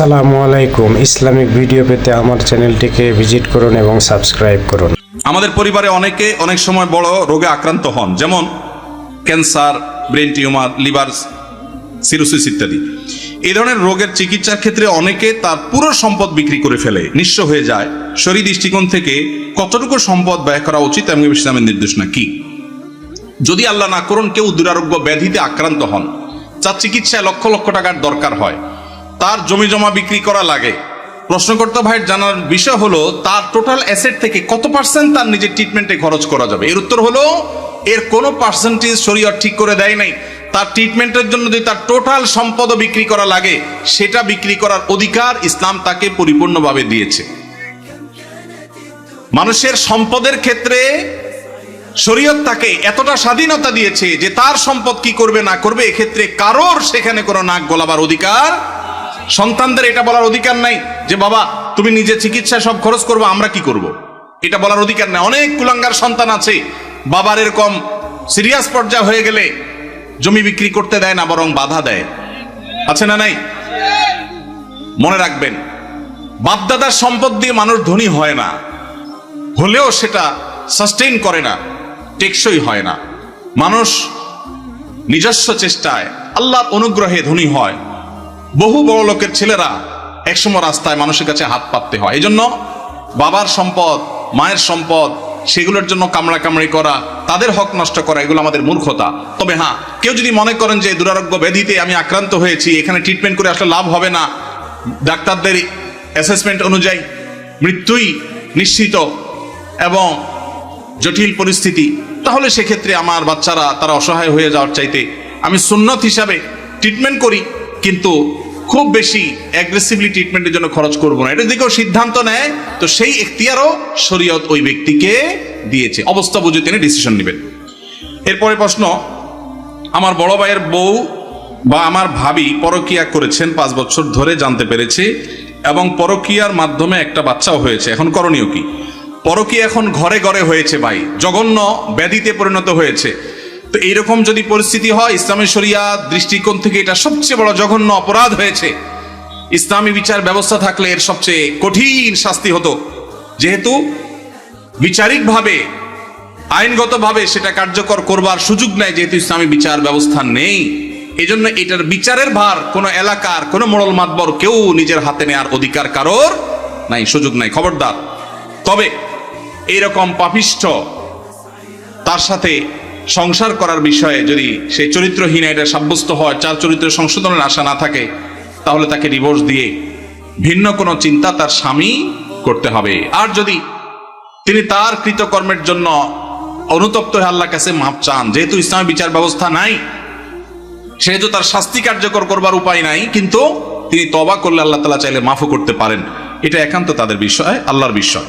আসসালামু আলাইকুম। Islamic video পেতে আমার চ্যানেলটিকে ভিজিট করুন এবং সাবস্ক্রাইব করুন। আমাদের পরিবারে অনেকে অনেক সময় বড় রোগে আক্রান্ত হন, যেমন cancer, brain tumour, liver cirrhosis ইত্যাদি। এই ধরনের রোগের চিকিৎসার ক্ষেত্রে অনেকে তার পুরো সম্পদ বিক্রি করে ফেলে, নিঃস্ব হয়ে যায়। শরীর দৃষ্টিকোণ থেকে কতটুকু সম্পদ ব্যয় করা উচিত এমন ইসলামের নির্দেশনা কি? যদি আল্লাহ না করুন, কেউ দুরারোগ্য ব্যাধিতে আক্রান্ত হন যার চিকিৎসায় লক্ষ লক্ষ টাকার দরকার হয়। তার জমি জমা বিক্রি করা লাগে। প্রশ্নকর্তা ভাইয়ের জানার বিষয় হলো, তার টোটাল অ্যাসেট থেকে কত পার্সেন্ট তার নিজের ট্রিটমেন্টে খরচ করা যাবে? এর উত্তর হলো, এর কোনো পার্সেন্টেজ শরীয়ত ঠিক করে দেয় নাই। তার ট্রিটমেন্টের জন্য যদি তার টোটাল সম্পদও বিক্রি করা লাগে, সেটা বিক্রি করার অধিকার ইসলাম তাকে পরিপূর্ণভাবে দিয়েছে। মানুষের সম্পদের ক্ষেত্রে শরীয়ত তাকে এতটা স্বাধীনতা দিয়েছে যে তার সম্পদ কি করবে না করবে, এক্ষেত্রে কারোর সেখানে কোনো নাক গলাবার অধিকার সন্তানদের এটা বলার অধিকার নাই যে, বাবা, তুমি নিজে চিকিৎসা সব খরচ করব, আমরা কি করব। এটা বলার অধিকার নাই। অনেক কুলাঙ্গার সন্তান আছে, বাবার এরকম সিরিয়াস পর্যায়ে হয়ে গেলে জমি বিক্রি করতে দেয় না, বরং বাধা দেয়। আছে না নাই? মনে রাখবেন, বাপদাদার সম্পদ দিয়ে মানুষ ধনী হয় না, হলেও সেটা সাস্টেইন করে না, টেকসই হয় না। মানুষ নিজস্ব চেষ্টায়, আল্লাহর অনুগ্রহে ধনী হয়। বহু বড় লোকের ছেলেরা একসময় রাস্তায় মানুষের কাছে হাত পাততে হয়। এই জন্য বাবার সম্পদ, মায়ের সম্পদ, সেগুলোর জন্য কামড়া কামড়ি করা, তাদের হক নষ্ট করা, এগুলো আমাদের মূর্খতা। তবে হ্যাঁ কেউ যদি মনে করেন যে দুরারোগ্য ব্যাধিতে আমি আক্রান্ত হয়েছি, এখানে ট্রিটমেন্ট করে আসলে লাভ হবে না, ডাক্তারদের অ্যাসেসমেন্ট অনুযায়ী মৃত্যুই নিশ্চিত এবং জটিল পরিস্থিতি, তাহলে সেক্ষেত্রে আমার বাচ্চারা তারা অসহায় হয়ে যাওয়ার চাইতে আমি সুন্নত হিসাবে ট্রিটমেন্ট করি, কিন্তু খুব বেশি অ্যাগ্রেসিভলি ট্রিটমেন্টের জন্য খরচ করব না। এটা যদি কেউ সিদ্ধান্ত নেয়, তো সেই এখতিয়ারও শরীয়ত ওই ব্যক্তিকে দিয়েছে। অবস্থা বুঝে তিনি ডিসিশন নেবেন। এরপরে প্রশ্ন, আমার বড় ভাইয়ের বউ বা আমার ভাবি পরকিয়া করেছেন পাঁচ বছর ধরে, জানতে পেরেছি, এবং পরকিয়ার মাধ্যমে একটা বাচ্চাও হয়েছে। এখন করণীয় কি? পরকিয়া এখন ঘরে ঘরে হয়েছে ভাই। জঘন্য ব্যাধিতে পরিণত হয়েছে। তো এইরকম যদি পরিস্থিতি হয়, ইসলামী শরিয়া দৃষ্টিকোণ থেকে এটা সবচেয়ে বড় জঘন্য অপরাধ হয়েছে। ইসলামী বিচার ব্যবস্থা থাকলে এর সবচেয়ে কঠিন শাস্তি হতো। যেহেতু বিচারিকভাবে, আইনগতভাবে সেটা কার্যকর করবার সুযোগ নেই, যেহেতু ইসলামী বিচার ব্যবস্থা নেই। এজন্য এটার বিচারের ভার কোনো এলাকার, কোনো মোড়ল মাতবর কেউ নিজের হাতে নেওয়ার অধিকার কারোর নাই, সুযোগ নাই। খবরদার। তবে এইরকম পাপিষ্ঠ, তার সাথে সংসার করার বিষয়ে যদি সেই চরিত্রহীন এটা সাব্যস্ত হয়, চার চরিত্র সংশোধনের আশা না থাকে, তাহলে তাকে ডিভোর্স দিয়ে ভিন্ন কোনো চিন্তা তার স্বামী করতে হবে। আর যদি তিনি তার কৃতকর্মের জন্য অনুতপ্ত হয়ে আল্লাহ কাছে মাপ চান, যেহেতু ইসলামী বিচার ব্যবস্থা নাই, সেহেতু তার শাস্তি কার্যকর করবার উপায় নাই, কিন্তু তিনি তবা করলে আল্লাহ তালা চাইলে মাফও করতে পারেন। এটা একান্ত তাদের বিষয়, আল্লাহর বিষয়।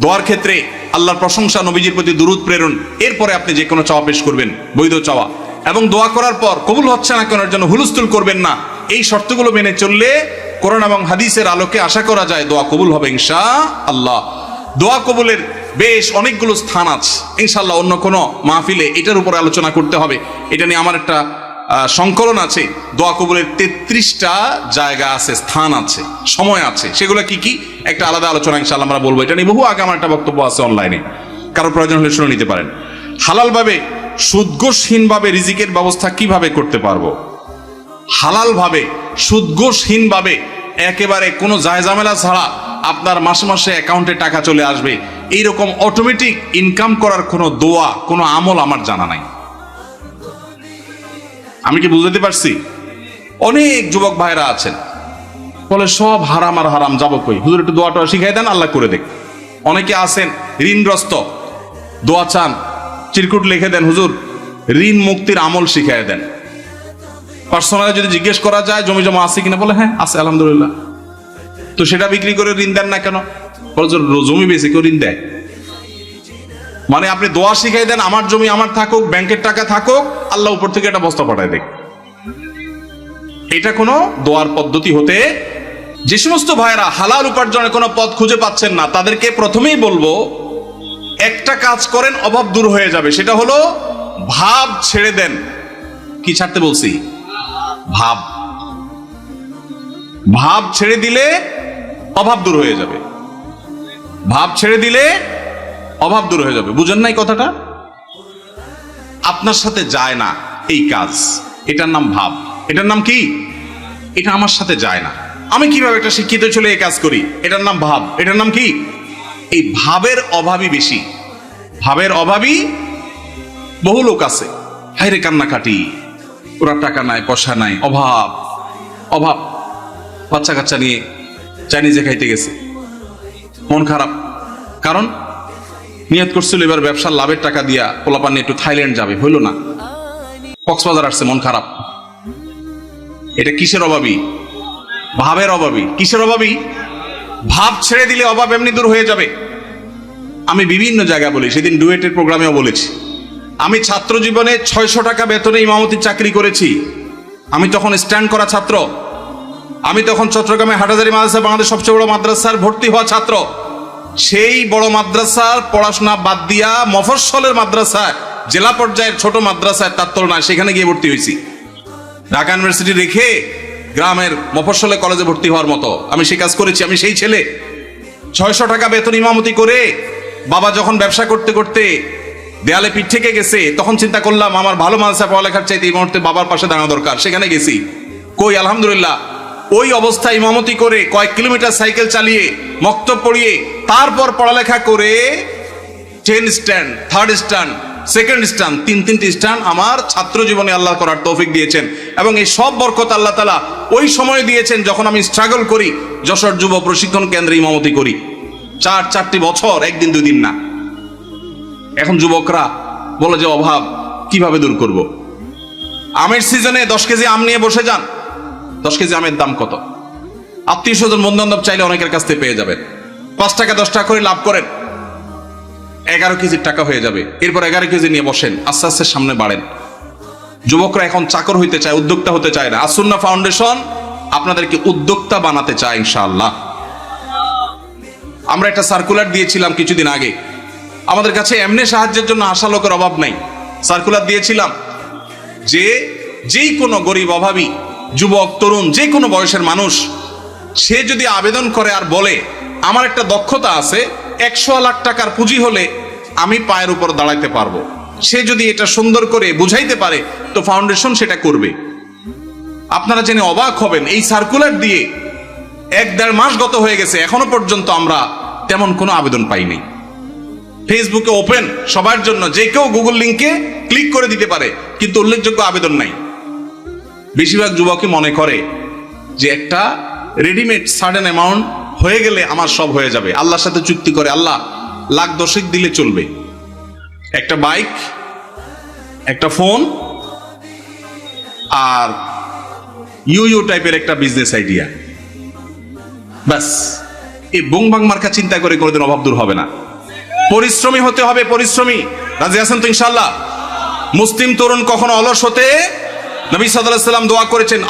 দোয়ার ক্ষেত্রে আল্লাহর প্রশংসা, নবীজির প্রতি দুরুদ, প্রেরণ, এরপরে আপনি যে কোনো চাওয়া পেশ করবেন, বৈধ চাওয়া। এবং দোয়া করার পর কবুল হচ্ছে না কেনার জন্য হুলস্থুল করবেন না। এই শর্তগুলো মেনে চললে কোরআন এবং হাদিসের আলোকে আশা করা যায় দোয়া কবুল হবে ইনশা আল্লাহ দোয়া কবুলের বেশ অনেকগুলো স্থান আছে। ইনশাল্লাহ অন্য কোনো মাহফিলে এটার উপর আলোচনা করতে হবে। এটা নিয়ে আমার একটা সংকলন আছে, দোয়া কবুলের তেত্রিশটা জায়গা আছে, স্থান আছে, সময় আছে। সেগুলো কি কি? একটা আলাদা আলোচনা ইনশাল্লাহ আমরা বলব। এটা নিয়ে বহু আগে আমার একটা বক্তব্য আছে অনলাইনে কারও প্রয়োজন হলে শুনে নিতে পারেন। হালালভাবে, সুদঘোষহীনভাবে রিজিকের ব্যবস্থা কীভাবে করতে পারব? হালালভাবে, সুদঘোষহীনভাবে, একেবারে কোনো জায়জামেলা ছাড়া আপনার মাসে মাসে অ্যাকাউন্টে টাকা চলে আসবে। এইরকম অটোমেটিক ইনকাম করার কোনো দোয়া, কোনো আমল আমার জানা নাই। আমি কি বুঝাতে পারছি? অনেক যুবক ভাইরা আছেন। বলে, সব হারাম আর হারাম, যাব কই? হুজুর, একটু দোয়াটা শিখাই দেন, আল্লাহ করে দেখ। অনেকে আছেন, ঋণগ্রস্ত। দোয়া চান, চিরকুট লিখে দেন, হুজুর, ঋণ মুক্তির আমল শিখাই দেন। পার্সোনালি যদি জিজ্ঞেস করা যায়, জমি জমা আছে কিনা, বলে হ্যাঁ আছে, আলহামদুলিল্লাহ। তো সেটা বিক্রি করে ঋণ দেন না কেন? বলে জমি বেশি কেউ ঋণ দেয়। মানে আপনি দোয়া শিখাই দেন, আমার জমি আমার থাকুক, ব্যাংকের টাকা থাকুক, আল্লাহ উপর থেকে একটা বস্তা পাঠায় দেখ এটা কোনো দোয়ার পদ্ধতি হতে, যে সমস্ত ভাইয়েরা হালাল উপার্জনের কোনো পথ খুঁজে পাচ্ছেন না, তাদেরকে প্রথমেই বলব, একটা কাজ করেন, অভাব দূর হয়ে যাবে। সেটা হলো, ভাব ছেড়ে দেন। কি ছাড়তে বলছি? ভাব। ভাব ছেড়ে দিলে অভাব দূর হয়ে যাবে। ভাব ছেড়ে দিলে অভাব দূর হয়ে যাবে। বুঝেন নাই কথাটা? আপনার সাথে যায় না এই কাজ। এটার নাম ভাব। এটার নাম কি? এটা আমার সাথে যায় না। আমি কীভাবে একটা শিক্ষিত ছেলে এই কাজ করি? এটার নাম ভাব। এটার নাম কি? এই ভাবের অভাবই বেশি। ভাবের অভাবই বহু লোক আছে। হাইরে কান্নাকাটি। ওরা টাকা নাই, পয়সা নাই, অভাব। অভাব। বাচ্চা কাচ্চা নিয়ে চাইনিজে খাইতে গেছে। মন খারাপ। কারণ নিয়ত করছিল এবার ব্যবসার লাভের টাকা দিয়া পোলাপান একটু থাইল্যান্ড যাবে, হইল না। কক্সবাজার আসছে, মন খারাপ। এটা কিসের অভাবী ভাবের অভাবী কিসের অভাবী ভাব ছেড়ে দিলে অভাব এমনি দূর হয়ে যাবে। আমি বিভিন্ন জায়গায় বলি, সেদিন ডুয়েটের প্রোগ্রামেও বলেছি। আমি ছাত্র জীবনে ছয়শো টাকা বেতনে ইমামতির চাকরি করেছি। আমি তখন স্ট্যান্ড করা ছাত্র। আমি তখন চট্টগ্রামে হাটাজারি মাদ্রাসা, বাংলাদেশ সবচেয়ে বড় মাদ্রাসার ভর্তি হওয়া ছাত্র। সেই বড় মাদ্রাসার পড়াশোনা বাদ দিয়া মফস্বলের মাদ্রাসায়, জেলা পর্যায়ের ছোট মাদ্রাসায় তার তুলনায় সেখানে গিয়ে ভর্তি হয়েছি। ঢাকা ইউনিভার্সিটি রেখে গ্রামের মফস্বলে কলেজে ভর্তি হওয়ার মতো। আমি সেই কাজ করেছি, আমি সেই ছেলে। ছয়শো টাকা বেতন ইমামতি করে বাবা যখন ব্যবসা করতে করতে দেয়ালে পিঠ থেকে গেছে, তখন চিন্তা করলাম, আমার ভালো মাদ্রাসা পড়ালেখার চাইতে এই মুহূর্তে বাবার পাশে দাঁড়ানো দরকার, সেখানে গেছি। কই, আলহামদুলিল্লাহ, ওই অবস্থায় ইমামতি করে কয়েক কিলোমিটার সাইকেল চালিয়ে মক্তব পড়িয়ে তারপর পড়ালেখা করে ten stand third stand second stand তিন, তিনটি স্ট্যান্ড আমার ছাত্র জীবনে আল্লাহ করার তৌফিক দিয়েছেন। এবং এই সব বরকত আল্লাহ তালা ওই সময় দিয়েছেন যখন আমি স্ট্রাগল করি, যশোর যুব প্রশিক্ষণ কেন্দ্রে ইমামতি করি। চার, চারটি বছর, একদিন, দুই দিন না। এখন যুবকরা বলে যে, অভাব, কীভাবে দূর করব। আমের সিজনে দশ কেজি আম নিয়ে বসে যান। দশ কেজি আমের দাম কত? আত্মীয় স্বজন বন্ধু বান্ধব চাইলে অনেকের কাছ থেকে পেয়ে যাবেন। পাঁচ টাকা, দশ টাকা করে লাভ করেন। এগারো কেজির টাকা হয়ে যাবে। এরপর এগারো কেজি নিয়ে বসেন, আস্তে আস্তে সামনে বাড়েন। যুবকরা এখন চাকর হইতে চায়, উদ্যোক্তা হতে চায় না। আসুন্না ফাউন্ডেশন আপনাদেরকে উদ্যোক্তা বানাতে চায়, ইনশাআল্লাহ। আমরা একটা সার্কুলার দিয়েছিলাম কিছুদিন আগে। আমাদের কাছে এমনি সাহায্যের জন্য আশা লোকের অভাব নাই। সার্কুলার দিয়েছিলাম যে যেই কোনো গরিব, অভাবী, যুবক, তরুণ, যে কোনো বয়সের মানুষ, সে যদি আবেদন করে আর বলে আমার একটা দক্ষতা আছে, একশো লাখ টাকার পুঁজি হলে আমি পায়ের উপর দাঁড়াইতে পারব। সে যদি এটা সুন্দর করে বুঝাইতে পারে, তো ফাউন্ডেশন সেটা করবে। আপনারা জেনে অবাক হবেন, এই সার্কুলার দিয়ে এক দেড় মাস গত হয়ে গেছে, এখনও পর্যন্ত আমরা তেমন কোনো আবেদন পাইনি ফেসবুকে ওপেন সবার জন্য, যে কেউ গুগল লিংকে ক্লিক করে দিতে পারে, কিন্তু উল্লেখযোগ্য আবেদন নাই। বেশিরভাগ যুবকই মনে করে যে একটা রেডিমেড সার্টেন অ্যামাউন্ট হয়ে গেলে আমার সব হয়ে যাবে। আল্লাহর সাথে চুক্তি করে, আল্লাহ লাখ দশেক দিলে চলবে। একটা বাইক, একটা ফোন আর ইউ ইউ টাইপের একটা বিজনেস আইডিয়া ব্যাস। এই বং বাং মার্কা চিন্তা করে কোনোদিন অভাব দূর হবে না। পরিশ্রমী হতে হবে, পরিশ্রমী। রাজি আছেন তো ইনশাল্লাহ মুসলিম তরুণ কখনো অলস হতে নবী সাল্লাম দোয়া করেছেন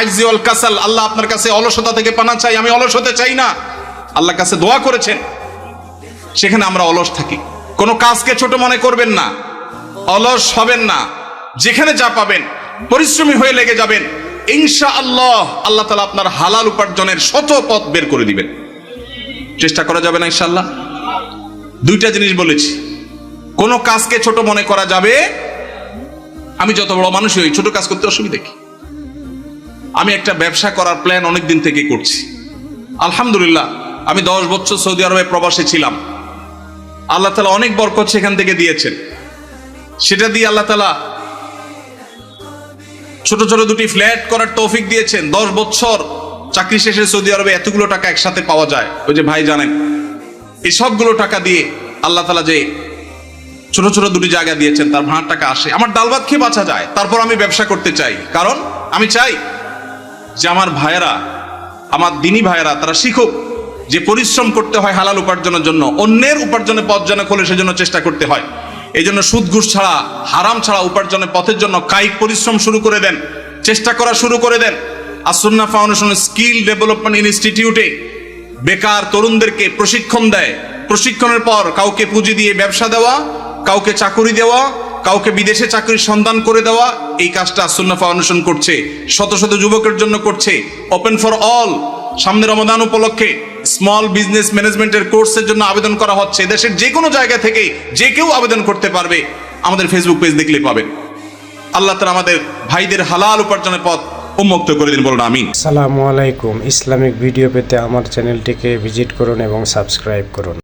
আজজি ওয়াল কাসাল। আল্লাহ আপনার কাছে অলসতা থেকে পানা চাই, আমি অলস হতে চাই না। আল্লাহর কাছে দোয়া করেছেন, সেখানে আমরা অলস থাকি। কোনো কাজকে ছোট মনে করবেন না, অলস হবেন না। যেখানে যা পাবেন, পরিশ্রমী হয়ে লেগে যাবেন। ইনশা আল্লাহ আল্লাহ তালা আপনার হালাল উপার্জনের শত পথ বের করে দিবেন। চেষ্টা করা যাবে না ইনশাল্লাহ দুইটা জিনিস বলেছি। কোনো কাজকে ছোট মনে করা যাবে আমি যত বড় মানুষই হই, ছোট কাজ করতে অসুবিধা কি? আমি একটা ব্যবসা করার প্ল্যান অনেক দিন থেকে করছি। আলহামদুলিল্লাহ, আমি দশ বছর সৌদি আরবে প্রবাসে ছিলাম। আল্লাহ তালা অনেক বরকত সেখান থেকে দিয়েছেন। সেটা দিয়ে আল্লাহ তালা ছোট ছোট দুটি ফ্ল্যাট করার তৌফিক দিয়েছেন। দশ বছর চাকরি শেষে সৌদি আরবে এতগুলো টাকা একসাথে পাওয়া যায়। ওই যে ভাই জানেন, এই সবগুলো টাকা দিয়ে আল্লাহ তালা যে ছোট ছোট দুটি জায়গা দিয়েছেন, তার ভাড়ার টাকা আসে। আমার ডাল ভাত খেয়ে বাঁচা যায়, তারপর আমি ব্যবসা করতে চাই। কারণ আমি চাই যে আমার ভাইয়েরা, আমার দিনী ভাইয়েরা, তারা শিখুক যে পরিশ্রম করতে হয় হালাল উপার্জনের জন্য, অন্যের উপার্জনের পথ যেন খোলে সেজন্য চেষ্টা করতে হয়। এই জন্য সুদ ঘুষ ছাড়া, হারাম ছাড়া উপার্জনের পথের জন্য কায়িক পরিশ্রম শুরু করে দেন, চেষ্টা করা শুরু করে দেন। আসন্না ফাউন্ডেশন স্কিল ডেভেলপমেন্ট ইনস্টিটিউটে বেকার তরুণদেরকে প্রশিক্ষণ দেয়। প্রশিক্ষণের পর কাউকে পুঁজি দিয়ে ব্যবসা দেওয়া কাউকে চাকুরি দেওয়া, কাউকে বিদেশে চাকরির সন্ধান করে দেওয়া, এই কাজটা সুন্না ফাউন্ডেশন করছে, শত শত যুবকের জন্য করছে। ওপেন ফর অল সামনে রমাদান উপলক্ষে স্মল বিজনেস ম্যানেজমেন্টের কোর্সের জন্য আবেদন করা হচ্ছে। দেশের যে কোনো জায়গা থেকে যে কেউ আবেদন করতে পারবে, আমাদের ফেসবুক পেজ দেখলে পাবেন। আল্লাহ তালা আমাদের ভাইদের হালাল উপার্জনের পথ উন্মুক্ত করে দিন, বলুন আমি আসসালামু আলাইকুম। ইসলামিক ভিডিও পেতে আমার চ্যানেলটিকে ভিজিট করুন এবং সাবস্ক্রাইব করুন।